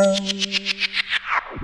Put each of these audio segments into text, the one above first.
Um...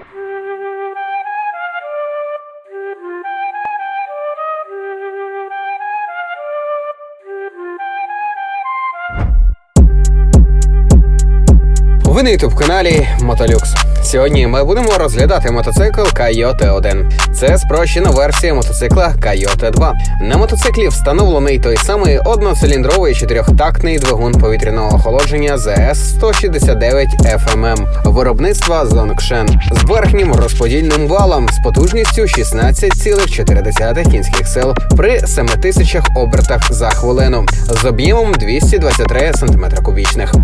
на ютуб каналі Мотолюкс. Сьогодні ми будемо розглядати мотоцикл Coyote 1. Це спрощена версія мотоцикла Coyote 2. На мотоциклі встановлений той самий одноциліндровий чотирьохтактний двигун повітряного охолодження ZS 169 FMM виробництва Zongshen з верхнім розподільним валом з потужністю 16,4 кінських сил при 7000 обертах за хвилину з об'ємом 223 см кубічних.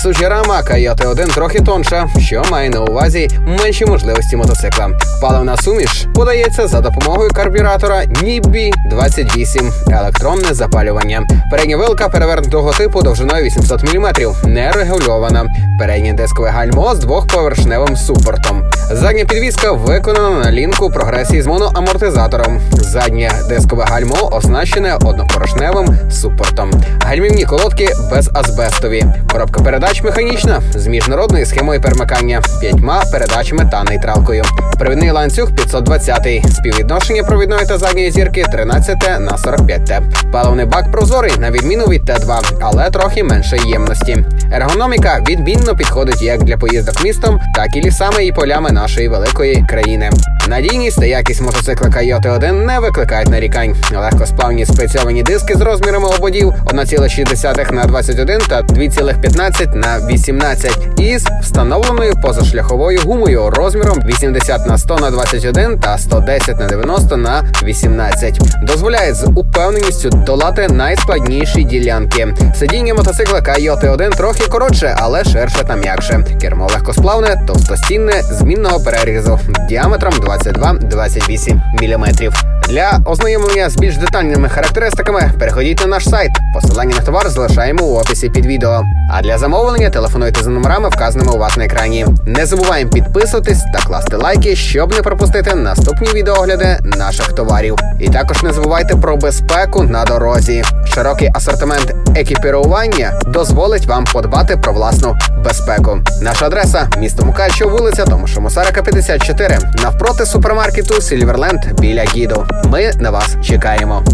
Несуча рама Coyote 1 трохи тонша, що має на увазі менші можливості мотоцикла. Паливна суміш подається за допомогою карбюратора NIBI 28 електронне запалювання. Передня вилка перевернутого типу довжиною 800 мм, не регульована. Переднє дискове гальмо з двохповершневим супортом. Задня підвіска виконана на лінку прогресії з моноамортизатором. Заднє дискове гальмо оснащене однопорошневим супортом. Гальмівні колодки безазбестові. Коробка передач механічна з міжнародною схемою перемикання, п'ятьма передачами та нейтралкою. Провідний ланцюг 520, співвідношення провідної та задньої зірки 13 на 45 Т. Паливний бак прозорий на відміну від Т2, але трохи меншої ємності. Ергономіка відмінно підходить як для поїздок містом, так і лісами і полями нашої великої країни. Надійність та якість мотоцикла Coyote 1 не викликають нарікань. Легкосплавні спеціальні диски з розмірами ободів 1,6 на 21 та 2,15 на 18 із встановленою позашляховою гумою розміром 80 на 100 на 21 та 110 на 90 на 18. Дозволяє з упевненістю долати найскладніші ділянки. Сидіння мотоцикла Coyote 1 трохи коротше, але ширше та м'якше. Кермо легкосплавне, товстостінне, змінного перерізу діаметром 22-28 мм. Для ознайомлення з більш детальними характеристиками переходіть на наш сайт. Посилання на товар залишаємо у описі під відео. А для замовлення телефонуйте за номерами, вказаними у вас на екрані. Не забуваємо підписуватись та класти лайки, щоб не пропустити наступні відеогляди наших товарів. І також не забувайте про безпеку на дорозі. Широкий асортимент екіпірування дозволить вам подбати про власну безпеку. Наша адреса місто Мукачо, вулиця Томаша Мусарика, 54, навпроти супермаркету Сільверленд біля Гіду. Ми на вас чекаємо.